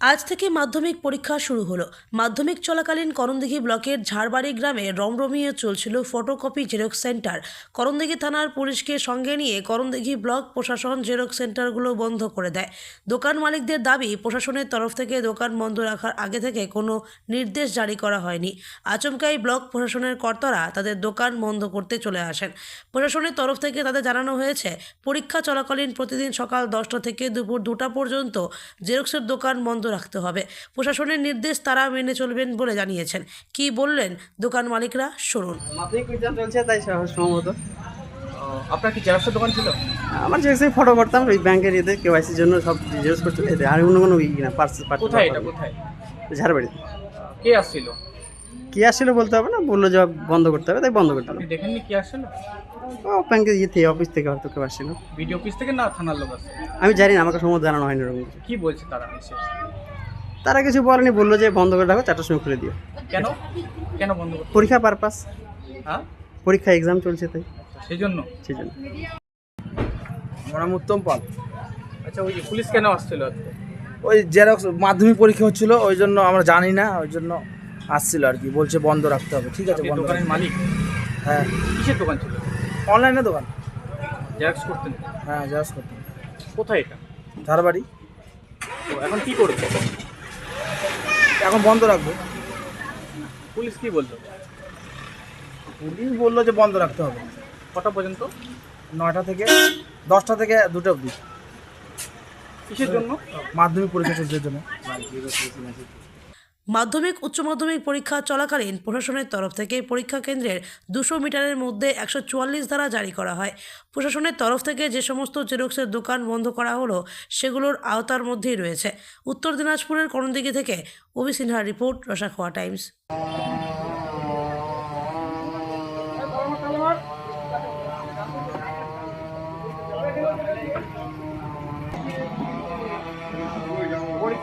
আজ থেকে মাধ্যমিক পরীক্ষা শুরু হলো। মাধ্যমিক চলাকালীন করণদিঘি ব্লকের ঝাড়বাড়ি গ্রামে রমরমিয়ে চলছিল ফটোকপি জেরক্স সেন্টার। করণদিঘি থানার পুলিশকে সঙ্গে নিয়ে করণদিঘি ব্লক প্রশাসন জেরক্স সেন্টারগুলো বন্ধ করে দেয়। দোকান মালিকদের দাবি, প্রশাসনের তরফ থেকে দোকান বন্ধ রাখার আগে থেকে কোনো নির্দেশ জারি করা হয়নি। আচমকাই ব্লক প্রশাসনের কর্তারা তাদের দোকান বন্ধ করতে চলে আসেন। প্রশাসনের তরফ থেকে তাদের জানানো হয়েছে, পরীক্ষা চলাকালীন প্রতিদিন সকাল দশটা থেকে দুপুর দুটা পর্যন্ত জেরক্সের দোকান বন্ধ রাখতে হবে। প্রশাসনের নির্দেশ তারা মেনে চলবেন বলে জানিয়েছেন। কি বললেন দোকান মালিকরা? শুনুন। চলছে তাই সম্ভবত। ও, আপনার কি জেরক্সের দোকান ছিল? আমার যে ফটো করতাম ওই ব্যাংকের ইয়েতে কেওয়াইসির জন্য সব করছিল। এতে আর অন্য কোনো ই না পার্স কোথায় এটা কোথায়? ঝাড়বাড়িতে। কে আসছিল? কি আসছিল বলতে হবে না? বলল যে বন্ধ করতে হবে তাই বন্ধ করতে হবে। দেখেননি কি আসছিল ও ব্যাংকের ইয়ে থেকে অফিস থেকে হয়তো কেউ আসছিল বিডিও অফিস থেকে না থানার লোক আসছে আমি জানি না আমাকে সময় জানানো হয়নি এরকম কি বলছে তারা তারা কিছু বলেনি বলল যে বন্ধ করে রাখো চারটার সময় খুলে দিও। কেন? কেন বন্ধ পরীক্ষা পারপাস হ্যাঁ? পরীক্ষা এক্সাম চলছে তাই। সেই জন্য সেই জন্য আমার নাম উত্তম পাল। আচ্ছা ওই যে পুলিশ কেন আসছিল ওই জেরক্স মাধ্যমিক পরীক্ষা হচ্ছিল ওই জন্য আমরা জানি না ওই জন্য আসছিল আর কি বলছে বন্ধ রাখতে হবে ঠিক আছে বন্ধ দোকানের মালিক? হ্যাঁ। কিসের দোকান ছিল? অনলাইনে দোকান। জেরক্স করতেন? হ্যাঁ জেরক্স করতেন। কোথায় এটা? ধারবাড়ি। তো এখন কি করবে এখন বন্ধ রাখব। পুলিশ কি বলল? পুলিশ বলল যে বন্ধ রাখতে হবে। কটা পর্যন্ত? নয়টা থেকে দশটা থেকে দুটো অবধি। কিসের জন্য? মাধ্যমিক পরীক্ষা চলছে জন্য। মাধ্যমিক, উচ্চ মাধ্যমিক পরীক্ষা চলাকালীন প্রশাসনের তরফ থেকে পরীক্ষা কেন্দ্রের দুশো মিটারের মধ্যে একশো চুয়াল্লিশ ধারা জারি করা হয়। প্রশাসনের তরফ থেকে যে সমস্ত জেরক্সের দোকান বন্ধ করা হলো, সেগুলোর আওতার মধ্যেই রয়েছে। উত্তর দিনাজপুরের করণদিঘি থেকে অভি সিনহার report, Rasakhowa Times.